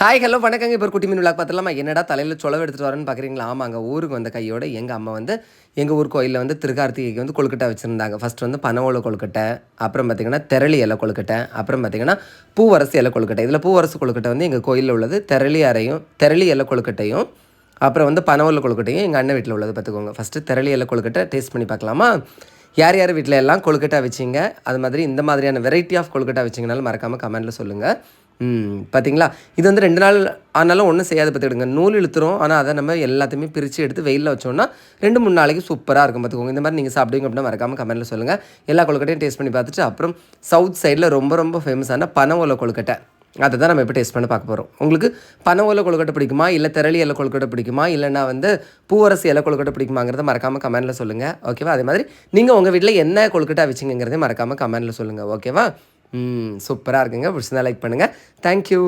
Hi hello வணக்கங்க. இப்போ குட்டி மீன் விழா பார்த்துலாமா என்னடா தலையில் சொலவு எடுத்துகிட்டு வரேன்னு பார்க்குறீங்களா ஆமாங்க ஊருக்கு வந்த கையோட எங்கள் அம்மா வந்து எங்கள் ஊர் கோயிலில் வந்து திருக்கார்த்திகைக்கு வந்து கொழுக்கட்டை வச்சுருந்தாங்க. ஃபஸ்ட் வந்து பனவோல கொழுக்கட்டை அப்புறம் பார்த்திங்கன்னா தெரளி இலை கொழுக்கட்டை அப்புறம் பார்த்திங்கன்னா பூவரசு இலை கொழுக்கட்டை. இதில் பூவரசு கொழுக்கட்டை வந்து எங்கள் கோயிலில் உள்ளது. தெரளி அறையும் திரளி இலை கொழுக்கட்டையும் அப்புறம் வந்து பனவோல கொழுக்கட்டையும் எங்கள் அண்ணன் வீட்டில் உள்ளது. பார்த்துக்கோங்க ஃபஸ்ட்டு திரளி இலை கொழுக்கட்டை டேஸ்ட் பண்ணி பார்க்கலாமா? யார் யார் வீட்டில் எல்லாம் கொழுக்கட்டை வச்சிங்க? அது மாதிரி இந்த மாதிரியான வெரைட்டி ஆஃப் கொழுக்கட்டை வச்சிங்கனாலும் மறக்காமல் கமெண்ட்டில் சொல்லுங்கள் பார்த்தீங்களா இது வந்து ரெண்டு நாள் ஆனாலும் ஒன்றும் செய்யாது பார்த்துக்கிடுங்க நூல் இழுத்துரும். ஆனால் அதை நம்ம எல்லாத்தையுமே பிரித்து எடுத்து வெயிலில் வச்சோம்னா ரெண்டு மூணு நாளைக்கு சூப்பராக இருக்கும் பார்த்துக்கோங்க இந்த மாதிரி நீங்கள் சாப்பிடுவீங்க அப்படின்னா மறக்காமல் கமெண்ட்டில் சொல்லுங்கள் எல்லா கொழுக்கட்டையும் டேஸ்ட் பண்ணி பார்த்துட்டு அப்புறம் சவுத் சைடில் ரொம்ப ரொம்ப ஃபேமஸான பனை கொழுக்கட்டை. அதை தான் நம்ம இப்போ டேஸ்ட் பண்ணி பார்க்க போகிறோம் உங்களுக்கு பனை ஓலை கொழுக்கட்டை பிடிக்குமா? இல்லை திரளி இலை கொழுக்கட்டை பிடிக்குமா? இல்லைனா வந்து பூவரசு இலை கொழுக்கட்டை பிடிக்குமாங்கிறத மறக்காமல் கமெண்ட்டில் சொல்லுங்கள் ஓகேவா அதே மாதிரி நீங்கள் உங்கள் வீட்டில் என்ன கொழுக்கட்டை வச்சிங்கிறதே மறக்காமல் கமெண்ட்டில் சொல்லுங்கள் ஓகேவா ம் சூப்பராக இருக்குங்க. பிடிச்சிருந்தா லைக் பண்ணுங்கள் தேங்க்யூ